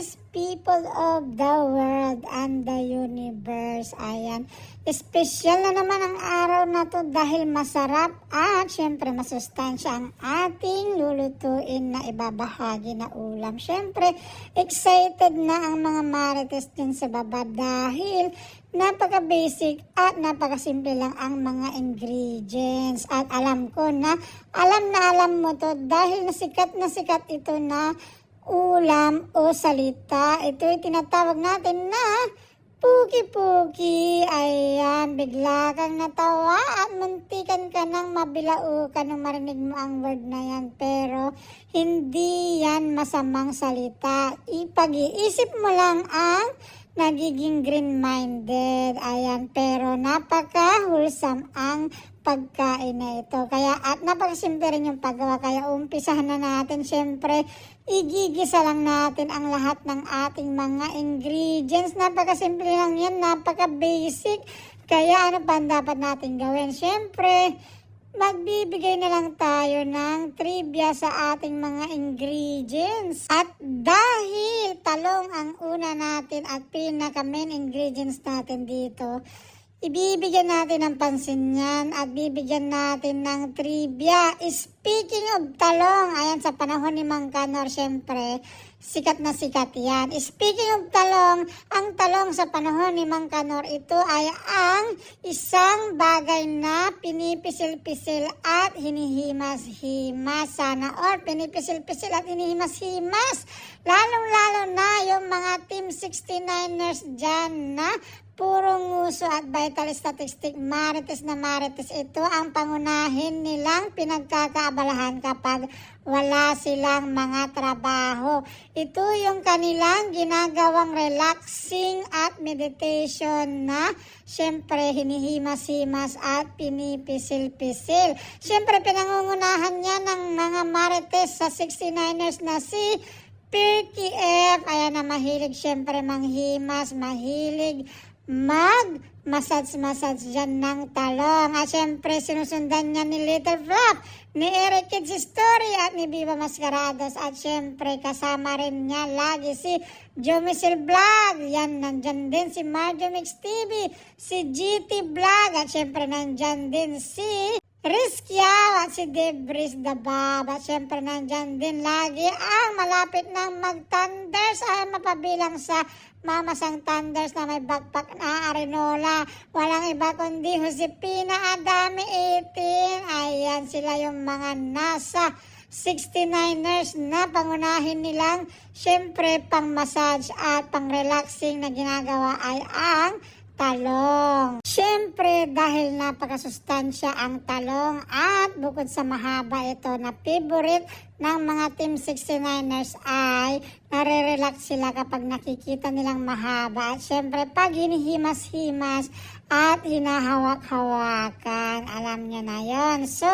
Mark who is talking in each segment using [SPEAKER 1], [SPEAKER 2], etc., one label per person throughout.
[SPEAKER 1] Marites people of the world and the universe. Ayan. Espesyal na naman ang araw na to dahil masarap at syempre masustansya ang ating lulutuin na ibabahagi na ulam. Syempre, excited na ang mga Marites din sa baba dahil napaka-basic at napakasimple lang ang mga ingredients. At alam ko na, alam na alam mo to dahil nasikat na sikat ito na ulam o salita. Ito ay tinatawag natin na Puki-puki, ayan, bigla kang natawa at muntikan ka nang mabilaukan nung marinig mo ang word na yan. Pero, hindi yan masamang salita. Ipag-iisip mo lang ang nagiging green-minded. Ayan, pero napaka-wholesome ang pagkain na ito. Kaya, at napakasimple rin yung paggawa. Kaya, umpisahan na natin. Siyempre, igigisa lang natin ang lahat ng ating mga ingredients. Napakasimple lang yan. Napaka-basic. Kaya, ano pa ang dapat natin gawin? Siyempre, magbibigay na lang tayo ng trivia sa ating mga ingredients. At dahil talong ang una natin at pinaka main ingredients natin dito, ibibigyan natin ng pansin yan at bibigyan natin ng trivia. Speaking of talong, ayan sa panahon ni Mang Kanor, syempre, sikat na sikat yan. Speaking of talong, ang talong sa panahon ni Mang Kanor, ito ay ang isang bagay na pinipisil-pisil at hinihimas-himas sana or pinipisil-pisil at hinihimas-himas. Lalong-lalo na yung mga Team 69ers dyan na puro nguso at vital statistic marites na marites ito ang pangunahin nilang pinagkakaabalahan kapag wala silang mga trabaho. Ito yung kanilang ginagawang relaxing at meditation na syempre hinihimas-himas at pinipisil-pisil. Syempre pinangungunahan niya ng mga marites sa 69ers na si Perky F. Ayan na mahilig syempre manghimas, mahilig mag massage-massage dyan ng talong. At syempre, sinusundan niya ni Little Flap, ni Eric Kids Story at ni Viva Mascarados. At syempre, kasama rin niya lagi si Jomisil Vlog. Yan, nandyan din si Marjo Mix TV, si GT Vlog. At syempre, nandyan din si Rizkia at si Debris Dabab. At syempre nandyan din lagi ang malapit ng mag-thunders ay mapabilang sa mamasang thunders na may backpack na arenola. Walang iba kundi Josepina Adami 18. Ayan sila yung mga nasa 69ers na pangunahin nilang syempre pang massage at pang relaxing na ginagawa ay ang talong. Siyempre, dahil napakasustansya ang talong at bukod sa mahaba ito na favorite ng mga Team 69ers ay nare-relax sila kapag nakikita nilang mahaba. At syempre, pag hinihimas-himas at hinahawak-hawakan, alam nyo na yon. So,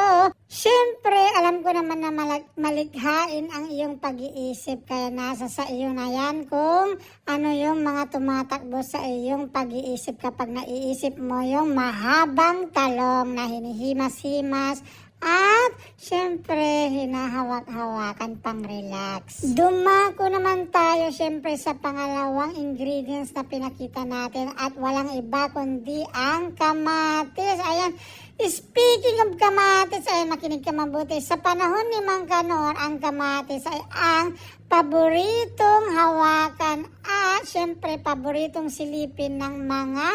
[SPEAKER 1] syempre, alam ko naman na malag- malikhain ang iyong pag-iisip. Kaya nasa sa iyo na yan kung ano yung mga tumatakbo sa iyong pag-iisip kapag naiisip mo yung mahabang talong na hinihimas-himas at syempre, hinahawak-hawakan pang relax. Dumako naman tayo syempre sa pangalawang ingredients na pinakita natin at walang iba kundi ang kamatis. Ayan, speaking of kamatis, ay makinig ka mabuti. Sa panahon ni Mang Kanor, ang kamatis ay ang paboritong hawakan at syempre paboritong silipin ng mga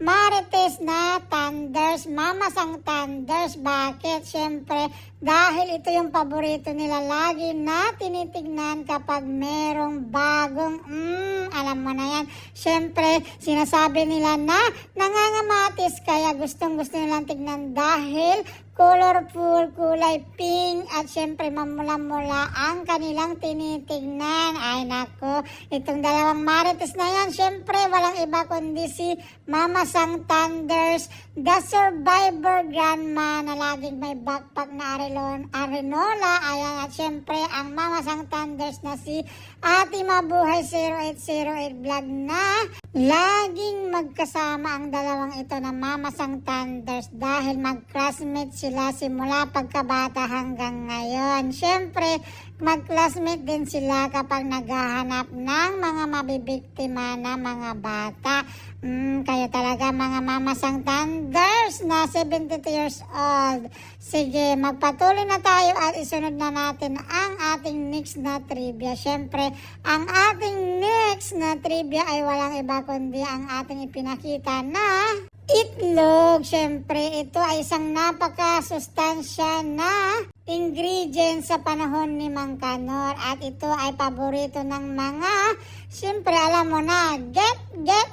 [SPEAKER 1] Marites na Thunders, mamasang Thunders. Bakit? Siyempre, dahil ito yung paborito nila lagi na tinitignan kapag merong bagong, mm, alam mo na yan. Siyempre, sinasabi nila na nangangamatis kaya gustong gusto nilang tignan dahil colorful, kulay pink, at syempre mamula-mula ang kanilang tinitignan. Ay nako, itong dalawang marites na yan, syempre walang iba kundi si Mama Sang Thunders, the survivor grandma na laging may backpack na arilon, arenola. Ayan, at syempre ang Mama Sang Thunders na si Ate Mabuhay 0808 vlog na Laging magkasama ang dalawang ito na mamasang thunders dahil mag-classmate sila simula pagkabata hanggang ngayon. Siyempre, mag-classmate din sila kapag naghahanap ng mga mabibiktima na mga bata. Mm, kayo talaga mga mamasang thunders na 72 years old. Sige, magpatuloy na tayo at isunod na natin ang ating next na trivia. Siyempre, ang ating next na trivia ay walang iba kundi ang ating ipinakita na itlog. Siyempre, ito ay isang napakasustansya na ingredient sa panahon ni Mang Kanor at ito ay paborito ng mga siyempre alam mo na get get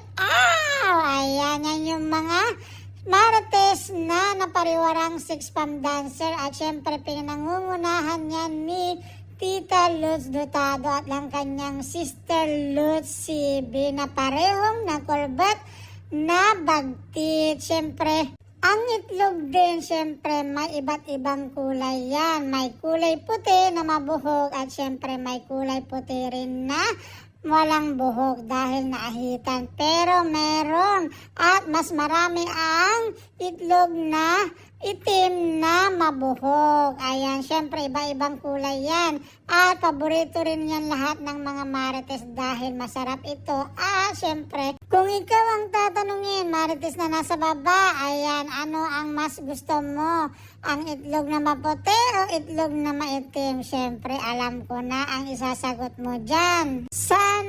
[SPEAKER 1] Marites na napariwarang six pam dancer at syempre pinangungunahan niya ni Tita Lutz Dotado at lang kanyang sister Lutz CB na parehong na korbat na bagtit. Syempre, ang itlog din, syempre, may iba't ibang kulay yan. May kulay puti na mabuhok at syempre may kulay puti rin na walang buhok dahil naahitan. Pero meron at mas marami ang itlog na itim na mabuhok. Ayan, syempre iba-ibang kulay yan. At paborito rin yan lahat ng mga marites dahil masarap ito. At syempre, kung ikaw ang tatanungin, marites na nasa baba, ayan, ano ang mas gusto mo? Ang itlog na maputi o itlog na maitim? Syempre, alam ko na ang isasagot mo dyan.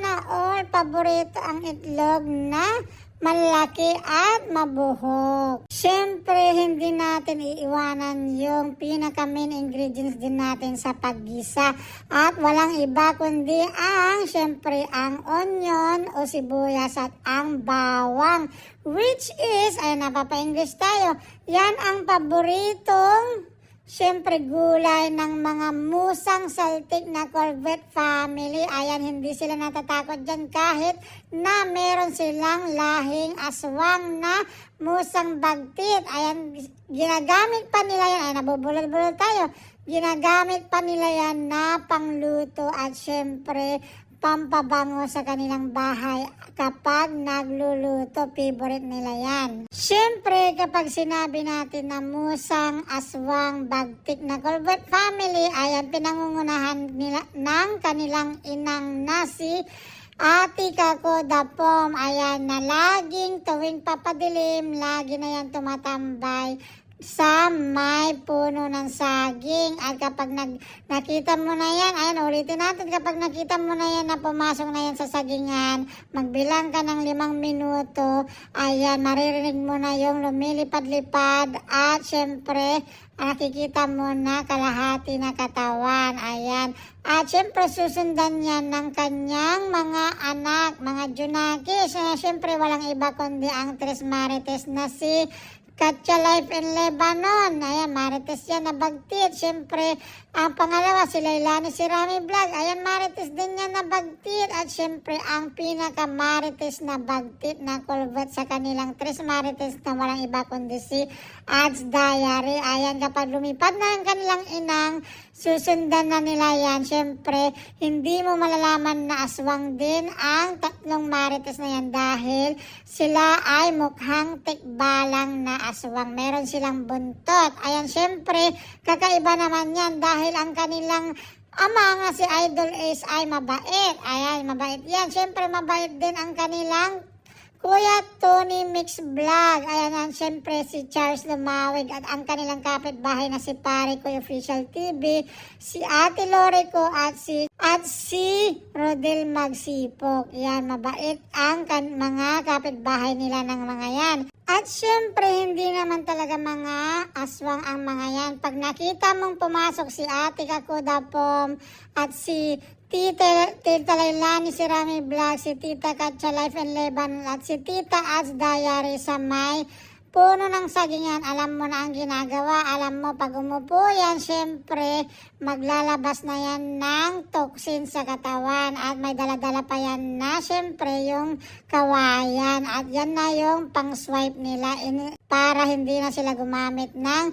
[SPEAKER 1] Sana all paborito ang itlog na malaki at mabuhok. Siyempre, hindi natin iiwanan yung pinaka main ingredients din natin sa paggisa. At walang iba kundi ang, siyempre, ang onion o sibuyas at ang bawang. Which is, ay napapa-English tayo, yan ang paboritong Siyempre, gulay ng mga musang saltik na Corvette family. Ayan, hindi sila natatakot dyan kahit na meron silang lahing aswang na musang bagtit. Ayan, ginagamit pa nila yan. Ay, nabubulol-bulol tayo. Ginagamit pa nila yan na pangluto at siyempre, pampabango sa kanilang bahay kapag nagluluto, favorite nila yan. Siyempre, kapag sinabi natin na musang, aswang, bagtik na Colbert family, ayan, pinangungunahan nila ng kanilang inang nasi Ati kako dapom, ayan na laging tuwing papadilim, lagi na yan tumatambay sa may puno ng saging. At kapag nag, nakita mo na yan, ayan, ulitin natin, kapag nakita mo na yan na pumasok na yan sa sagingan, magbilang ka ng limang minuto, ayan, maririnig mo na yung lumilipad-lipad at syempre, nakikita mo na kalahati na katawan. Ayan. At syempre susundan yan ng kanyang mga anak, mga junakis. Na syempre walang iba kundi ang Tres Marites na si Katya Life in Lebanon. Ayan, Marites yan na bagtit. Siyempre, ang pangalawa, si Lailani si Rami Vlog. Ayan, Marites din yan na bagtit. At siyempre, ang pinaka Marites na bagtit na kulbat sa kanilang tres Marites na walang iba kundi si Ads Diary. Ayan, kapag lumipad na ang kanilang inang, susundan na nila yan. Siyempre, hindi mo malalaman na aswang din ang tatlong Marites na yan dahil sila ay mukhang tikbalang na aswang. Meron silang buntot. Ayan, syempre, kakaiba naman yan dahil ang kanilang ama nga si Idol Ace ay mabait. Ayan, mabait yan. Syempre, mabait din ang kanilang Kuya Tony Mix Vlog. Ayan ang syempre si Charles Lumawig at ang kanilang kapitbahay na si Pare Ko Official TV, si Ate Lore ko at si at si Rodel Magsipok. Yan, mabait ang kan, mga kapitbahay nila ng mga yan. At syempre, hindi naman talaga mga aswang ang mga yan. Pag nakita mong pumasok si Ate Kakuda Pom at si Tita, Tita Lailani, si Rami Vlog, si Tita Katcha Life and Lebanon at si Tita As Diary sa may puno ng sagingan, alam mo na ang ginagawa. Alam mo, pag umupo yan, syempre, maglalabas na yan ng toxin sa katawan. At may daladala pa yan na, syempre, yung kawayan. At yan na yung pang-swipe nila in, para hindi na sila gumamit ng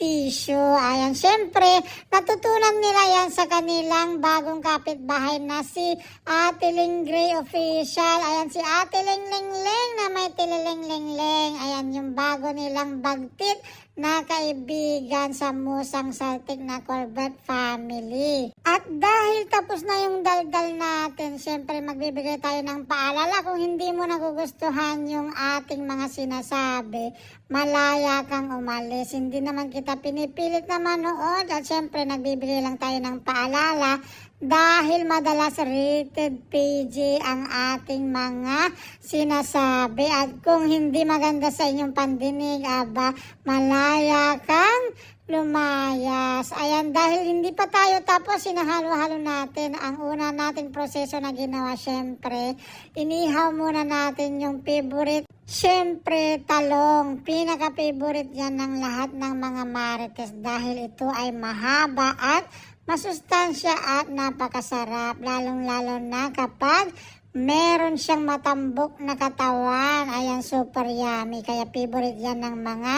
[SPEAKER 1] tissue. Ayan, syempre, natutunan nila yan sa kanilang bagong kapitbahay na si Ate Ling Gray Official. Ayan, si Ate Ling Ling Ling na may tililing ling ling. Ayan, yung bago nilang bagtit na kaibigan sa Musang Saltik na Colbert family. At dahil tapos na yung daldal natin, syempre magbibigay tayo ng paalala kung hindi mo nagugustuhan yung ating mga sinasabi, malaya kang umalis. Hindi naman kita pinipilit na manood at syempre nagbibigay lang tayo ng paalala dahil madalas rated PG ang ating mga sinasabi at kung hindi maganda sa inyong pandinig, aba, malaya kang lumayas. Ayan, dahil hindi pa tayo tapos, sinahalo-halo natin ang una nating proseso na ginawa, syempre. Inihaw muna natin yung favorite Siyempre, talong. Pinaka-favorite yan ng lahat ng mga marites dahil ito ay mahaba at masustansya at napakasarap. Lalong-lalo na kapag meron siyang matambok na katawan. Ayan, super yummy. Kaya favorite yan ng mga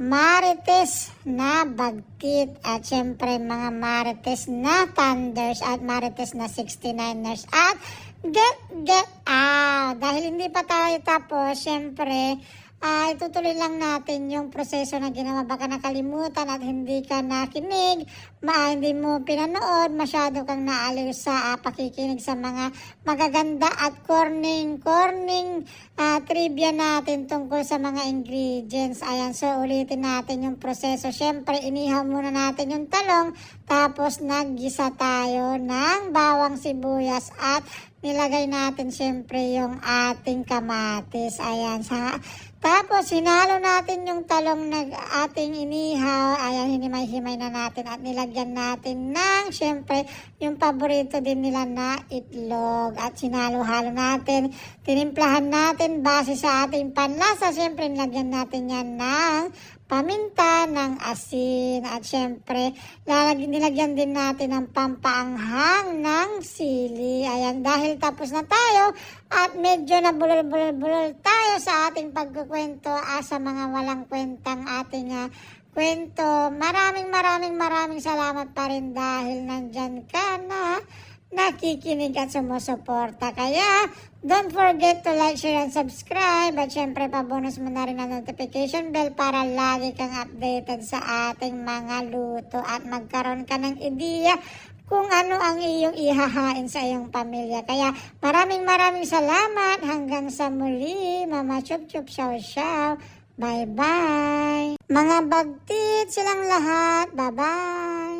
[SPEAKER 1] marites na bagtit. At syempre, mga marites na thunders at marites na 69ers. At get, get out. Dahil hindi pa tayo tapos, syempre, ah itutuloy lang natin yung proseso na ginawa. Baka nakalimutan at hindi ka nakinig, ma, hindi mo pinanood, masyado kang naaliw sa ah, pakikinig sa mga magaganda at corning, corning ah, trivia natin tungkol sa mga ingredients. Ayan, so ulitin natin yung proseso. Siyempre, inihaw muna natin yung talong, tapos naggisa tayo ng bawang sibuyas at nilagay natin siyempre yung ating kamatis. Ayan, sa, tapos hinalo natin yung talong na ating inihaw. Ayan, hinimay-himay na natin at nilagyan natin ng siyempre yung paborito din nila na itlog. At sinalo-halo natin, tinimplahan natin base sa ating panlasa. Siyempre, nilagyan natin yan ng paminta ng asin at syempre lalagyan nilagyan din natin ng pampaanghang ng sili. Ayan, dahil tapos na tayo at medyo na bulol-bulol tayo sa ating pagkukwento ah, sa mga walang kwentang ating ah, kwento. Maraming maraming maraming salamat pa rin dahil nandyan ka na nakikinig at sumusuporta. Kaya, don't forget to like, share, and subscribe. At syempre, pabonus mo na rin ang notification bell para lagi kang updated sa ating mga luto at magkaroon ka ng ideya kung ano ang iyong ihahain sa iyong pamilya. Kaya maraming maraming salamat. Hanggang sa muli. Mama Chup Chup Shaw Shaw. Bye-bye. Mga bagtit silang lahat. Bye-bye.